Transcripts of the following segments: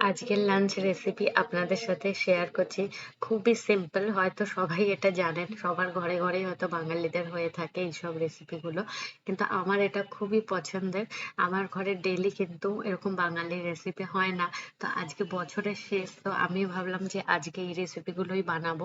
আজকের lunch recipe আপনাদের সাথে শেয়ার করছি। খুবই সিম্পল হয়তো সবাই এটা জানেন। সবার ঘরে ঘরেই হয়তো বাঙালিদের হয়ে থাকে এইসব রেসিপিগুলো কিন্তু আমার এটা খুবই পছন্দের। আমার ঘরে ডেইলি কিন্তু এরকম বাঙালি রেসিপি হয় না। তো আজকে বছরের শেষ, তো আমি ভাবলাম যে আজকে এই রেসিপিগুলোই বানাবো।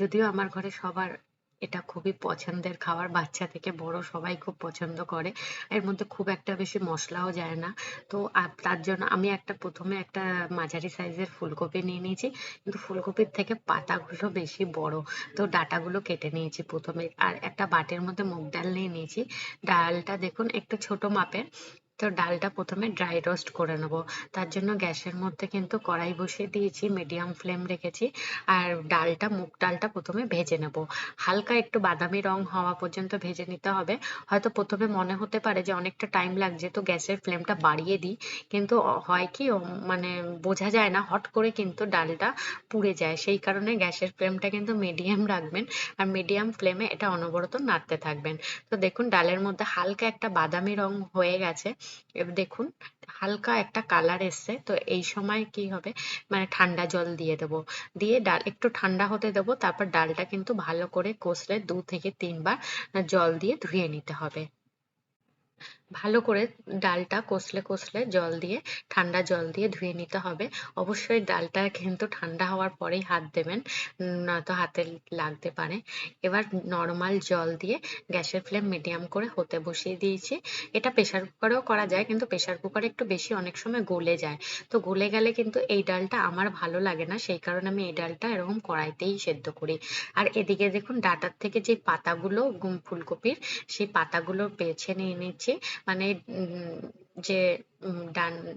যদিও আমার ঘরে সবার এটা খুবই পছন্দের খাবার। বাচ্চা থেকে বড় সবাই খুব পছন্দ করে। এর মধ্যে খুব একটা বেশি মশলাও যায় না। তো তার জন্য আমি একটা, প্রথমে একটা মাঝারি সাইজের ফুলকপি নিয়ে নিয়েছি। কিন্তু ফুলকপির থেকে পাতাগুলো বেশি বড়। তো ডাটাগুলো কেটে নিয়েছি প্রথমে। আর একটা বাটির মধ্যে মুগ ডাল নিয়ে নিয়েছি। ডালটা দেখুন, একটু ছোট মাপের। তো ডালটা প্রথমে ড্রাই রোস্ট করে নেব। তার জন্য গ্যাসের মধ্যে কিন্তু কড়াই বসিয়ে দিয়েছি মিডিয়াম ফ্লেম রেখেছি, আর ডালটা, মুগ ডালটা প্রথমে ভেজে নেব। হালকা একটু বাদামি রং হওয়া পর্যন্ত ভেজে নিতে হবে। হয়তো প্রথমে মনে হতে পারে যে অনেকটা টাইম লাগছে, তো গ্যাসের ফ্লেমটা বাড়িয়ে দিই। কিন্তু হয় কি মানে বোঝা যায় না, হট করে কিন্তু ডালটা পুড়ে যায়। সেই কারণে গ্যাসের ফ্লেমটা কিন্তু মিডিয়াম রাখবেন, আর মিডিয়াম ফ্লেমে এটা অনবরত নাড়তে থাকবেন। তো দেখুন, ডালের মধ্যে হালকা একটা বাদামি রং হয়ে গেছে। দেখুন, হালকা একটা কালার এসছে, তো এই সময় কি হবে? মানে ঠান্ডা জল দিয়ে দেব। দিয়ে ডাল, একটু ঠান্ডা হতে দেব, তারপর ডালটা কিন্তু ভালো করে কষলে দু থেকে তিনবার জল দিয়ে ধুয়ে নিতে হবে। ভালো করে ডালটা কষলে কষলে জল দিয়ে, ঠান্ডা জল দিয়ে ধুয়ে নিতে হবে। অবশ্যই ডালটা কিন্তু ঠান্ডা হওয়ার পরেই হাত দেবেন নয়তো হাতে লাগতে পারে। এবার নর্মাল জল দিয়ে গ্যাসের ফ্লেম মিডিয়াম করে হতে বসিয়ে দিয়েছি। এটা প্রেসার কুকারেও করা যায়, কিন্তু প্রেসার কুকারে একটু বেশি অনেক সময় গলে যায়। তো গলে গেলে কিন্তু এই ডালটা আমার ভালো লাগে না, সেই কারণে আমি এই ডালটা এরকম কড়াইতেই সেদ্ধ করি। আর এদিকে দেখুন, ডাটার থেকে যে পাতাগুলো ফুলকপির, সেই পাতাগুলো বেছে নিয়ে নিচ্ছি। মানে যে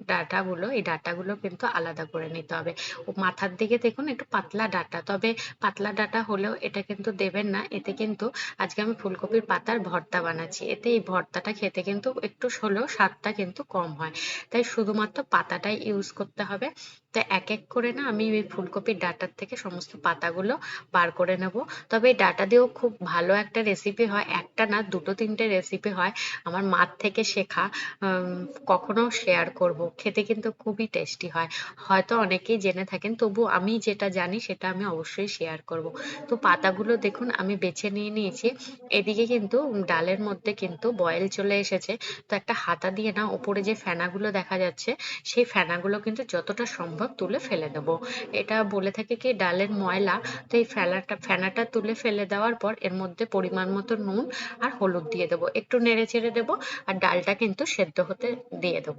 ডাঁটাগুলো, এই ডাঁটাগুলো কিন্তু আলাদা করে নিতে হবে। মাথার দিকে দেখুন, একটু পাতলা ডাঁটা। তবে পাতলা ডাঁটা হলেও এটা কিন্তু দেবেন না। এতে কিন্তু আজকে আমি ফুলকপির পাতার ভর্তা বানাচ্ছি। এতে এই ভর্তাটা খেতে কিন্তু একটু হলেও স্বাদটা কিন্তু কম হয়। তাই শুধুমাত্র পাতাটাই ইউজ করতে হবে। তো এক এক করে না আমি ওই ফুলকপির ডাটার থেকে সমস্ত পাতাগুলো বার করে নেব। তবে এই ডাটা দিয়েও খুব ভালো একটা রেসিপি হয়। একটা না, দুটো, তিনটে রেসিপি হয়। আমার মার থেকে শেখা। কখনো শেয়ার করব। খেতে কিন্তু খুবই টেস্টি হয়। হয়তো অনেকেই জেনে থাকেন, তবু আমি যেটা জানি সেটা আমি অবশ্যই শেয়ার করব। তো পাতাগুলো দেখুন, আমি বেছে নিয়ে নিয়েছি। এদিকে কিন্তু ডালের মধ্যে কিন্তু বয়েল চলে এসেছে। তো একটা হাতা দিয়ে না, ওপরে যে ফেনাগুলো দেখা যাচ্ছে, সেই ফেনাগুলো কিন্তু যতটা সম্ভব তুলে ফেলে দেব। এটা বলে থাকে কি, ডালের ময়লা, তো এই ফেলাটা, ফেনাটা তুলে ফেলে দেওয়ার পর এর মধ্যে পরিমাণ মতো নুন আর হলুদ দিয়ে দেবো। একটু নেড়ে চেড়ে দেবো আর ডালটা কিন্তু সেদ্ধ হতে দিয়ে দেবো।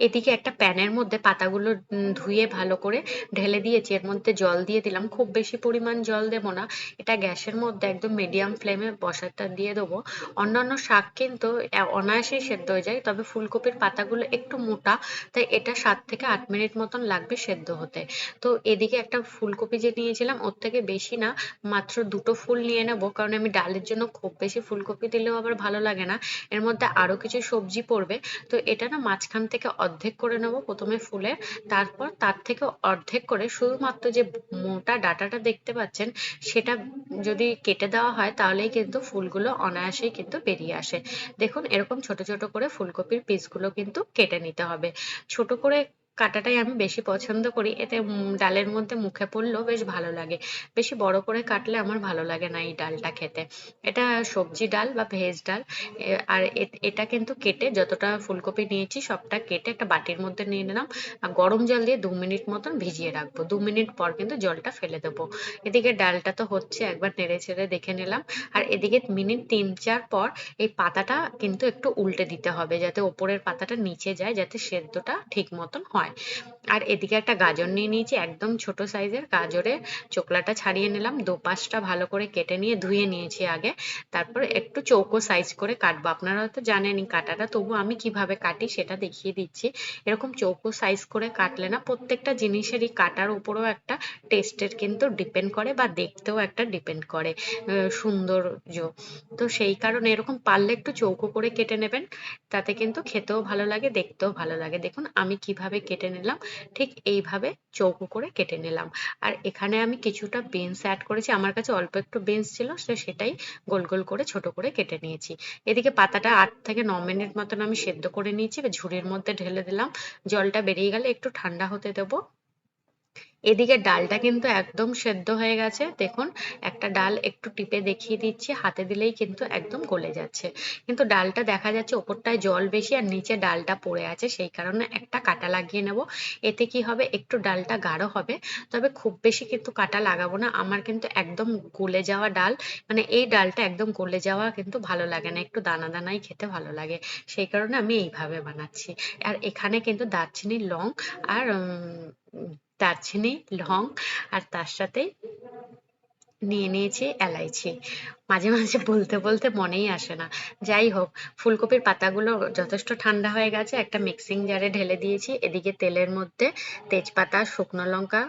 এদিকে একটা প্যানের মধ্যে পাতাগুলো ধুয়ে ভালো করে ঢেলে দিয়েছি। এর মধ্যে জল দিয়ে দিলাম। খুব বেশি পরিমাণ জল দেব না। এটা গ্যাসের মধ্যে একদম মিডিয়াম ফ্লেমে বসাটা দিয়ে দেবো। অন্যান্য শাক কিন্তু অনায়াসেই সেদ্ধ হয়ে যায়। তবে ফুলকপির পাতাগুলো একটু মোটা, তাই এটা সাত থেকে আট মিনিট মতন লাগবে সেদ্ধ হতে। তো এদিকে একটা ফুলকপি যে নিয়েছিলাম, ওর থেকে বেশি না, মাত্র দুটো ফুল নিয়ে নেব। কারণ আমি ডালের জন্য খুব বেশি ফুলকপি দিলেও আবার ভালো লাগে না। এর মধ্যে আরও কিছু সবজি পড়বে। তো এটা না মাঝখান থেকে থেকে অর্ধেক করে নেব প্রথমে ফুলে, তারপর তার থেকে অর্ধেক করে শুধুমাত্র যে মোটা ডাটাটা দেখতে পাচ্ছেন, সেটা যদি কেটে দেওয়া হয় তাহলেই কিন্তু ফুলগুলো অনায়াসেই কিন্তু বেরিয়ে আসে। দেখুন, এরকম ছোট ছোট করে ফুলকপির পিসগুলো কিন্তু কেটে নিতে হবে। ছোট করে কাটাটাই আমি বেশি পছন্দ করি। এতে ডালের মধ্যে মুখে পড়লেও বেশ ভালো লাগে। বেশি বড় করে কাটলে আমার ভালো লাগে না এই ডালটা খেতে। এটা সবজি ডাল বা ভেজ ডাল। আর এটা কিন্তু কেটে যতটা ফুলকপি নিয়েছি সবটা কেটে একটা বাটির মধ্যে নিয়ে নিলাম। আর গরম জল দিয়ে দু মিনিট মতন ভিজিয়ে রাখব। দু মিনিট পর কিন্তু জলটা ফেলে দেবো। এদিকে ডালটা তো হচ্ছে একবার নেড়ে ছেড়ে দেখে নিলাম। আর এদিকে মিনিট তিন চার পর এই পাতাটা কিন্তু একটু উল্টে দিতে হবে যাতে ওপরের পাতাটা নিচে যায় যাতে সেদ্ধটা ঠিক মতন হয়। হয়। আর এদিকে একটা গাজর নিয়ে নিয়েছি, একদম ছোট সাইজের গাজরের চোকলাটা ছাড়িয়ে নিলাম, দোপাশটা ভালো করে কেটে নিয়ে ধুয়ে নিয়েছি আগে। তারপর একটু চৌকো সাইজ করে কাটবো। আপনারা হয়তো জানেনই কাটাটা, তবু আমি কীভাবে কাটি সেটা দেখিয়ে দিচ্ছি। এরকম চৌকো সাইজ করে কাটলে না প্রত্যেকটা জিনিসেরই কাটার উপরেও একটা টেস্টের কিন্তু ডিপেন্ড করে বা দেখতেও একটা ডিপেন্ড করে সৌন্দর্য। তো সেই কারণে এরকম পারলে একটু চৌকো করে কেটে নেবেন। তাতে কিন্তু খেতেও ভালো লাগে, দেখতেও ভালো লাগে। দেখুন, আমি কীভাবে কেটে কেটে নিলাম। ঠিক এইভাবে চৌকো করে কেটে নিলাম। আর এখানে আমি কিছুটা বিনস অ্যাড করেছি। আমার কাছে অল্প একটু বিনস ছিল, সে সেটাই গোল গোল করে ছোট করে কেটে নিয়েছি। এদিকে পাতাটা আট থেকে ন মিনিট মতন আমি সেদ্ধ করে নিয়েছি। ঝুড়ির মধ্যে ঢেলে দিলাম। জলটা বেরিয়ে গেলে একটু ঠান্ডা হতে দেবো। এদিকে ডালটা কিন্তু একদম সেদ্ধ হয়ে গেছে। দেখুন, একটা ডাল একটু টিপে দেখিয়ে দিচ্ছি, হাতে দিলেই কিন্তু একদম গলে যাচ্ছে। কিন্তু ডালটা দেখা যাচ্ছে ওপরটায় জল বেশি আর নিচে ডালটা পড়ে আছে, সেই কারণে একটা কাটা লাগিয়ে নেব। এতে কি হবে, একটু ডালটা গাঢ় হবে, তবে খুব বেশি কিন্তু কাটা লাগাবো না। আমার কিন্তু একদম গলে যাওয়া ডাল মানে এই ডালটা একদম গলে যাওয়া কিন্তু ভালো লাগে না, একটু দানা দানাই খেতে ভালো লাগে। সেই কারণে আমি এইভাবে বানাচ্ছি। আর এখানে কিন্তু দারচিনি লং আর দারচিনি লং আর তার সাথে নিয়ে নিয়েছি, এলাইচি। মাঝে মাঝে বলতে বলতে মনেই আসে না। যাই হোক, ফুলকপির পাতাগুলো যথেষ্ট ঠান্ডা হয়ে গেছে, একটা মিক্সিং জারে ঢেলে দিয়েছি। এদিকে তেলের মধ্যে তেজপাতা, শুকনো লঙ্কা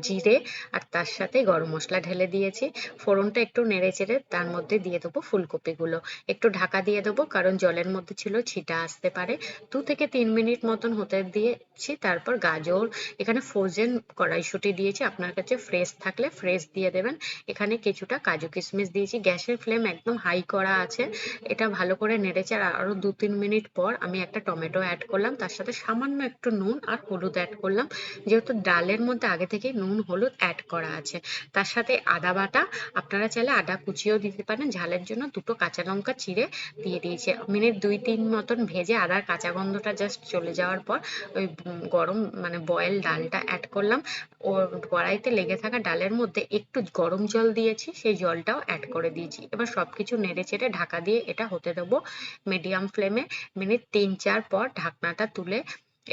জিরে আর তার সাথে গরম মশলা ঢেলে দিয়েছি। ফোড়নটা একটু নেড়ে চেড়ে তার মধ্যে দিয়ে দেবো ফুলকপিগুলো। একটু ঢাকা দিয়ে দেবো, কারণ জলের মধ্যে ছিল ছিটা আসতে পারে। দু থেকে তিন মিনিট মতন হতে দিয়েছি, তারপর গাজর, এখানে ফ্রোজেন কড়াইশুঁটি দিয়েছি। আপনার কাছে ফ্রেশ থাকলে ফ্রেশ দিয়ে দেবেন। এখানে কিছুটা কাজু কিশমিশ দিয়েছি। গ্যাসের ফ্লেম একদম হাই করা আছে। এটা ভালো করে নেড়েছে আর আরও দু তিন মিনিট পর আমি একটা টমেটো অ্যাড করলাম। তার সাথে সামান্য একটু নুন আর হলুদ অ্যাড করলাম। যেহেতু ডালের মধ্যে আগে থেকে নুন, হলুদ অ্যাড করা আছে। তার সাথে আদা বাটা, আপনারা চাইলে আদা কুচিয়েও দিতে পারেন। ঝালের জন্য দুটো কাঁচা লঙ্কা চিড়ে দিয়ে দিয়েছে। মিনিট দুই তিন মতন ভেজে আদার কাঁচা গন্ধটা জাস্ট চলে যাওয়ার পর ওই গরম মানে বয়েল ডালটা অ্যাড করলাম। ও কড়াইতে লেগে থাকা ডালের মধ্যে একটু গরম জল দিয়েছি, সেই জলটাও অ্যাড করে দিয়েছি। এবার সব কিছু নেড়ে চেড়ে ঢাকা দিয়ে এটা হতে দেবো মিডিয়াম ফ্লেমে মিনিট তিন চার পর ঢাকনাটা তুলে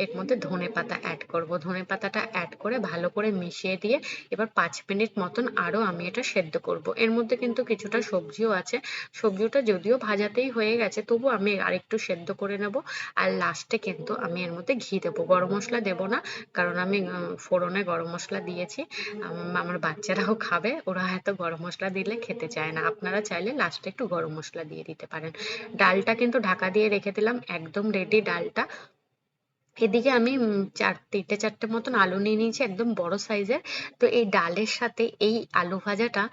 এর মধ্যে ধনে পাতা অ্যাড করব। ধনে পাতাটা অ্যাড করে ভালো করে মিশিয়ে দিয়ে এবার পাঁচ মিনিট মতন আরও আমি এটা সেদ্ধ করব। এর মধ্যে কিন্তু কিছুটা সবজিও আছে। সবজিটা যদিও ভাজাতেই হয়ে গেছে, তবু আমি আরেকটু সেদ্ধ করে নেব। আর লাস্টে কিন্তু আমি এর মধ্যে ঘি দেবো। গরম মশলা দেব না, কারণ আমি ফোড়নে গরম মশলা দিয়েছি। আমার বাচ্চারাও খাবে, ওরা হয়তো গরম মশলা দিলে খেতে চায় না। আপনারা চাইলে লাস্টে একটু গরম মশলা দিয়ে দিতে পারেন। ডালটা কিন্তু ঢাকা দিয়ে রেখে দিলাম, একদম রেডি ডালটা। এদিকে আমি চার, তিনটে, চারটে মতন আলু নিয়ে নিয়েছি একদম বড় সাইজের তো এই ডালের সাথে এই আলু ভাজাটা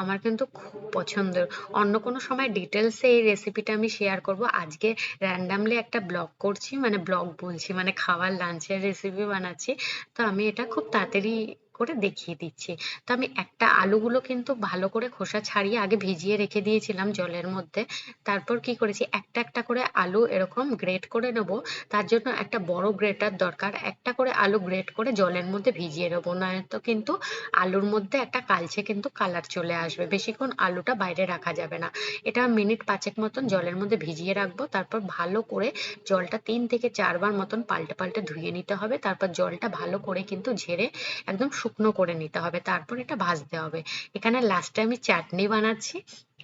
আমার কিন্তু খুব পছন্দের। অন্য কোনো সময় ডিটেলসে এই রেসিপিটা আমি শেয়ার করব। আজকে র্যান্ডামলি একটা ব্লগ করছি মানে ব্লগ বলছি মানে খাওয়ার লাঞ্চের রেসিপি বানাচ্ছি। তো আমি এটা খুব তাড়াতাড়ি করে দেখিয়ে দিচ্ছি। তো আমি একটা আলুগুলো কিন্তু ভালো করে খোসা ছাড়িয়ে আগে ভিজিয়ে রেখে দিয়েছিলাম জলের মধ্যে। তারপর কি করেছি? একটা একটা করে আলু এরকম গ্রেট করে নেব। তার জন্য একটা বড় গ্রেটার দরকার। একটা করে আলু গ্রেট করে জলের মধ্যে ভিজিয়ে নেব। নয়তো কিন্তু আলুর মধ্যে একটা কালচে কিন্তু কালার চলে আসবে। বেশিক্ষণ আলুটা বাইরে রাখা যাবে না। এটা মিনিট পাঁচেক মতন জলের মধ্যে ভিজিয়ে রাখব। তারপর ভালো করে জলটা তিন থেকে চারবার মতন পাল্টে পাল্টে ধুয়ে নিতে হবে। তারপর জলটা ভালো করে কিন্তু ঝেড়ে একদম শুকনো করে নিতে হবে তারপর এটা ভাজতে হবে। এখানে লাস্টে আমি চাটনি বানাচ্ছি।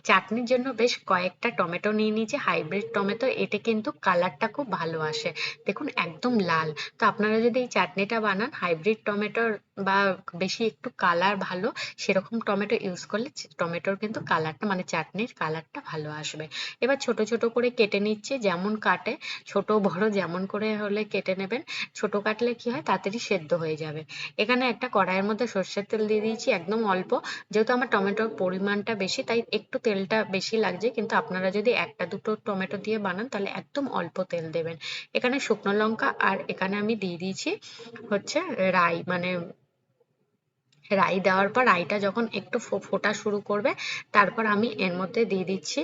চাটনির জন্য বেশ কয়েকটা টমেটো নিয়ে নিয়েছি হাইব্রিড টমেটো। এতে কিন্তু কালারটা খুব ভালো আসে। দেখুন, একদম লাল। তো আপনারা যদি এই চাটনিটা বানান হাইব্রিড টমেটোর বা বেশি একটু কালার ভালো, সেরকম টমেটো ইউজ করলে টমেটোর কিন্তু কালারটা মানে চাটনির কালারটা ভালো আসবে। এবার ছোট ছোট করে কেটে নিচ্ছে, যেমন কাটে। ছোট, বড়, যেমন করে হলে কেটে নেবেন। ছোট কাটলে কি হয়? তাড়াতাড়ি সেদ্ধ হয়ে যাবে। এখানে একটা কড়াইয়ের মধ্যে সর্ষের তেল দিয়ে দিয়েছি, একদম অল্প। যেহেতু আমার টমেটোর পরিমাণটা বেশি, তাই একটু তেলটা বেশি লাগছে, কিন্তু আপনারা যদি একটা দুটো টমেটো দিয়ে বানান, তাহলে একদম অল্প তেল দেবেন। এখানে শুকনো লঙ্কা আর এখানে আমি দিয়ে দিয়েছি হচ্ছে রাই মানে রাই দেওয়ার পর রাইটা যখন একটু ফোটা শুরু করবে, তারপর আমি এর মধ্যে দিয়ে দিচ্ছি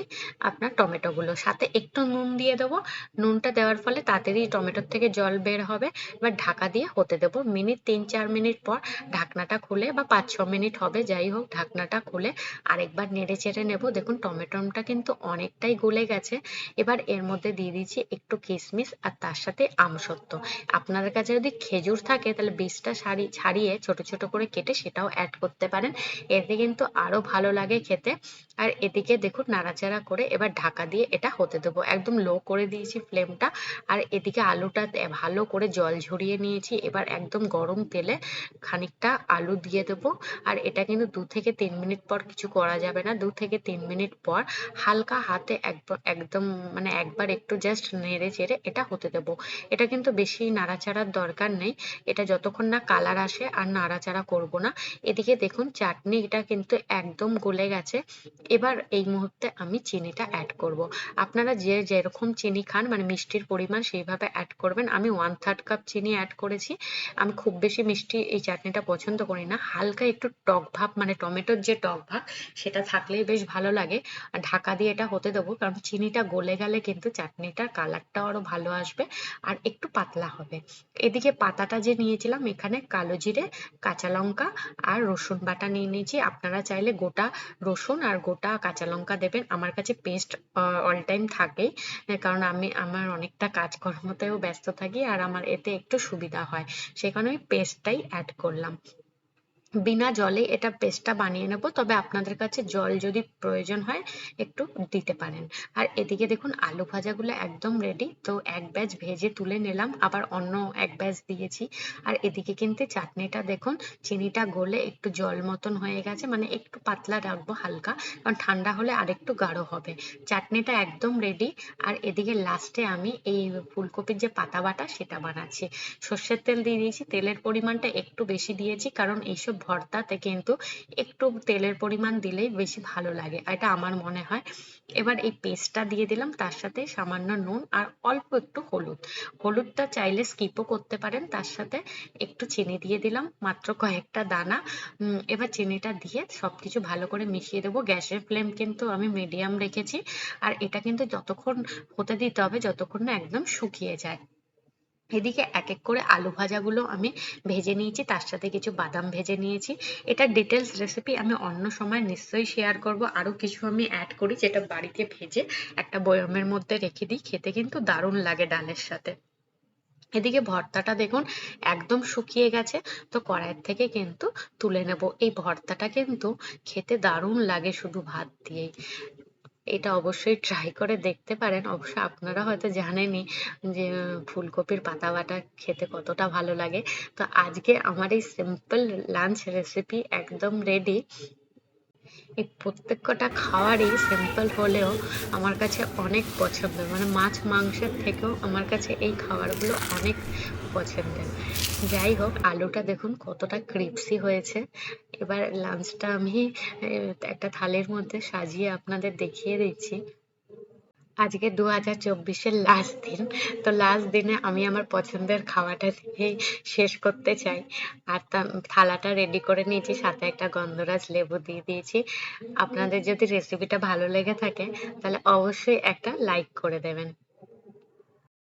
আপনার টমেটোগুলো। সাথে একটু নুন দিয়ে দেবো। নুনটা দেওয়ার ফলে তাড়াতাড়ি টমেটোর থেকে জল বের হবে। এবার ঢাকা দিয়ে হতে দেবো মিনিট তিন চার মিনিট পর ঢাকনাটা খুলে বা পাঁচ ছ মিনিট হবে, যাই হোক ঢাকনাটা খুলে আরেকবার নেড়ে চেড়ে নেব। দেখুন টমেটোটা কিন্তু অনেকটাই গলে গেছে। এবার এর মধ্যে দিয়ে দিচ্ছি একটু কিশমিশ আর তার সাথে আমসত্ত্ব। আপনাদের কাছে যদি খেজুর থাকে তাহলে বীজটা ছাড়িয়ে ছোট ছোট করে কেটে সেটাও অ্যাড করতে পারেন। এতে কিন্তু আরও ভালো লাগে খেতে। আর এদিকে দেখুন নাড়াচাড়া করে এবার ঢাকা দিয়ে এটা হতে দেবো। একদম লো করে দিয়েছি ফ্লেমটা আর এদিকে আলুটা ভালো করে জল ঝরিয়ে নিয়েছি। এবার একদম গরম তেলে খানিকটা আলু দিয়ে দেবো। আর এটা কিন্তু দু থেকে তিন মিনিট পর কিছু করা যাবে না। দু থেকে তিন মিনিট পর হালকা হাতে একদম মানে একবার একটু জাস্ট নেড়ে চেড়ে এটা হতে দেবো। এটা কিন্তু বেশি নাড়াচাড়ার দরকার নেই। এটা যতক্ষণ না কালার আসে আর নাড়াচাড়া করব না। এদিকে দেখুন চাটনিটা কিন্তু একদম গলে গেছে। এবার এই মুহূর্তে আমি চিনিটা অ্যাড করব। আপনারা যে যেরকম চিনি খান মানে মিষ্টির পরিমাণ সেইভাবে অ্যাড করবেন। আমি ওয়ান থার্ড কাপ চিনি অ্যাড করেছি। আমি খুব বেশি মিষ্টি এই চাটনিটা পছন্দ করি না। হালকা একটু টক ভাব মানে টমেটোর যে টক ভাব, সেটা থাকলেই বেশ ভালো লাগে। আর ঢাকা দিয়ে এটা হতে দেবো, কারণ চিনিটা গলে গেলে কিন্তু চাটনিটার কালারটাও আরও ভালো আসবে আর একটু পাতলা হবে। এদিকে পাতাটা যে নিয়েছিলাম, এখানে কালো জিরে, কাঁচা লঙ্কা আর রসুন বাটা নিয়ে নিয়েছি। আপনারা চাইলে গোটা রসুন আর গোটা কাঁচা লঙ্কা দেবেন। আমার কাছে পেস্ট অল টাইম থাকেই কারণ আমি, আমার অনেকটা কাজকর্মতেও ব্যস্ত থাকি আর আমার এতে একটু সুবিধা হয়। সে কারণে আমি পেস্টটাই অ্যাড করলাম। বিনা জলে এটা পেস্টটা বানিয়ে নেব। তবে আপনাদের কাছে জল যদি প্রয়োজন হয়, একটু দিতে পারেন। আর এদিকে দেখুন, আলু ভাজাগুলো একদম রেডি তো এক ব্যাচ ভেজে তুলে নিলাম। আবার অন্য এক ব্যাচ দিয়েছি। আর এদিকে কিন্তু চাটনিটা দেখুন, চিনিটা গলে একটু জল মতন হয়ে গেছে। মানে একটু পাতলা রাখব হালকা, কারণ ঠান্ডা হলে আরেকটু গাঢ় হবে। চাটনিটা একদম রেডি আর এদিকে লাস্টে আমি এই ফুলকপির যে পাতা বাটা সেটা বানাচ্ছি। সর্ষের তেল দিয়ে দিয়েছি। তেলের পরিমাণটা একটু বেশি দিয়েছি, কারণ এইসব ভর্তাতে কিন্তু একটু তেলের পরিমাণ দিলেই বেশি ভালো লাগে, এটা আমার মনে হয়। এবার এই পেস্টটা দিয়ে দিলাম, তার সাথে সামান্য নুন আর অল্প একটু হলুদ। হলুদটা চাইলে স্কিপও করতে পারেন, তার সাথে একটু চিনি দিয়ে দিলাম, মাত্র কয়েকটা দানা। এবার চিনিটা দিয়ে সবকিছু ভালো করে মিশিয়ে দেবো। গ্যাসের ফ্লেম কিন্তু আমি মিডিয়াম রেখেছি, আর এটা কিন্তু যতক্ষণ হতে দিতে হবে, যতক্ষণ না একদম শুকিয়ে যায়। এদিকে এক এক করে আলু ভাজাগুলো আমি ভেজে নিয়েছি, তার সাথে কিছু বাদাম ভেজে নিয়েছি। এটা ডিটেলস রেসিপি আমি অন্য সময় নিশ্চয়ই শেয়ার করব। আরও কিছু আমি অ্যাড করি যেটা বাড়িতে ভেজে একটা বয়মের মধ্যে রেখে দিই, খেতে কিন্তু দারুণ লাগে ডালের সাথে। এদিকে ভর্তাটা দেখুন একদম শুকিয়ে গেছে, তো কড়াইয়ের থেকে কিন্তু তুলে নেব। এই ভর্তাটা কিন্তু খেতে দারুণ লাগে শুধু ভাত দিয়েই। এটা অবশ্যই ট্রাই করে দেখতে পারেন। অবশ্য আপনারা হয়তো জানেনই যে, ফুলকপির পাতা বাটা খেতে কতটা ভালো লাগে। তো আজকে আমার এই সিম্পল লাঞ্চ রেসিপি একদম রেডি এই প্রত্যেকটা খাওয়ারই সিম্পল হলেও আমার কাছে অনেক পছন্দের মানে মাছ মাংসের থেকেও আমার কাছে এই খাবারগুলো অনেক পছন্দের। যাই হোক আলুটা দেখুন কতটা ক্রিপসি হয়েছে। এবার লাঞ্চটা আমি একটা থালের মধ্যে সাজিয়ে আপনাদের দেখিয়ে দিচ্ছি। আজকে দু হাজার চব্বিশের লাস্ট দিন। তো লাস্ট দিনে আমি আমার পছন্দের খাওয়াটা দিয়েই শেষ করতে চাই। আর থালাটা রেডি করে নিয়েছি, সাথে একটা গন্ধরাজ লেবু দিয়ে দিয়েছি। আপনাদের যদি রেসিপিটা ভালো লেগে থাকে, তাহলে অবশ্যই একটা লাইক করে দেবেন।